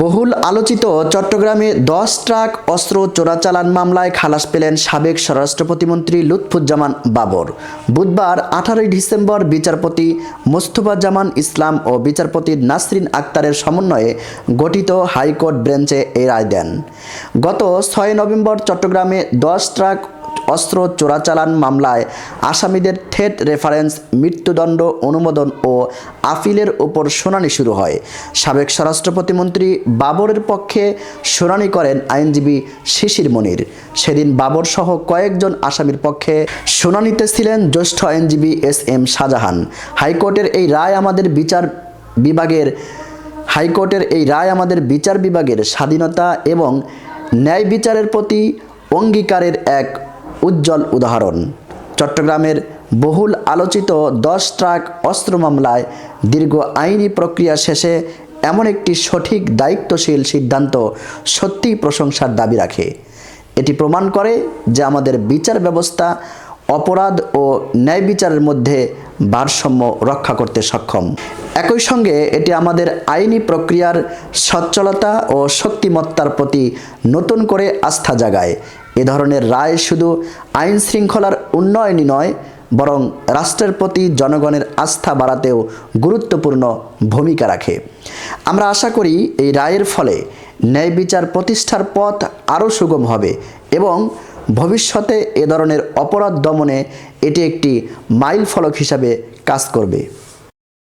বহুল আলোচিত চট্টগ্রামে দশ ট্রাক অস্ত্র চোরাচালান মামলায় খালাস পেলেন সাবেক স্বরাষ্ট্র প্রতিমন্ত্রী লুৎফুজ্জামান বাবর। বুধবার আঠারোই ডিসেম্বর বিচারপতি মোস্তফা জামান ইসলাম ও বিচারপতি নাসরিন আক্তারের সমন্বয়ে গঠিত হাইকোর্ট বেঞ্চে এই রায় দেন। গত ছয় নভেম্বর চট্টগ্রামে দশ ট্রাক অস্ত্র চোরাচালান মামলায় আসামিদের থেট রেফারেন্স, মৃত্যুদণ্ড অনুমোদন ও আপিলের উপর শুনানি শুরু হয়। সাবেক স্বরাষ্ট্র প্রতিমন্ত্রী বাবরের পক্ষে শুনানি করেন আইনজীবী শিশির মনির। সেদিন বাবর সহ কয়েকজন আসামির পক্ষে শুনানিতে ছিলেন জ্যেষ্ঠ আইনজীবী এস এম শাহজাহান। হাইকোর্টের এই রায় আমাদের বিচার বিভাগের, হাইকোর্টের এই রায় আমাদের বিচার বিভাগের স্বাধীনতা এবং ন্যায় বিচারের প্রতি অঙ্গীকারের এক উজ্জ্বল উদাহরণ। চট্টগ্রামের বহুল আলোচিত দশ ট্রাক অস্ত্র মামলায় দীর্ঘ আইনি প্রক্রিয়া শেষে এমন একটি সঠিক দায়িত্বশীল সিদ্ধান্ত সত্যিই প্রশংসার দাবি রাখে। এটি প্রমাণ করে যে আমাদের বিচার ব্যবস্থা অপরাধ ও ন্যায় বিচারের মধ্যে ভারসাম্য রক্ষা করতে সক্ষম। একই সঙ্গে এটি আমাদের আইনি প্রক্রিয়ার সচ্ছলতা ও শক্তিমত্তার প্রতি নতুন করে আস্থা জাগায়। এ ধরনের রায় শুধু আইন শৃঙ্খলার উন্নয়নই নয়, বরং রাষ্ট্রের প্রতি জনগণের আস্থা বাড়াতেও গুরুত্বপূর্ণ ভূমিকা রাখে। আমরা আশা করি এই রায়ের ফলে ন্যায় বিচার প্রতিষ্ঠার পথ আরও সুগম হবে এবং ভবিষ্যতে এ ধরনের অপরাধ দমনে এটি একটি মাইল ফলক হিসাবে কাজ করবে।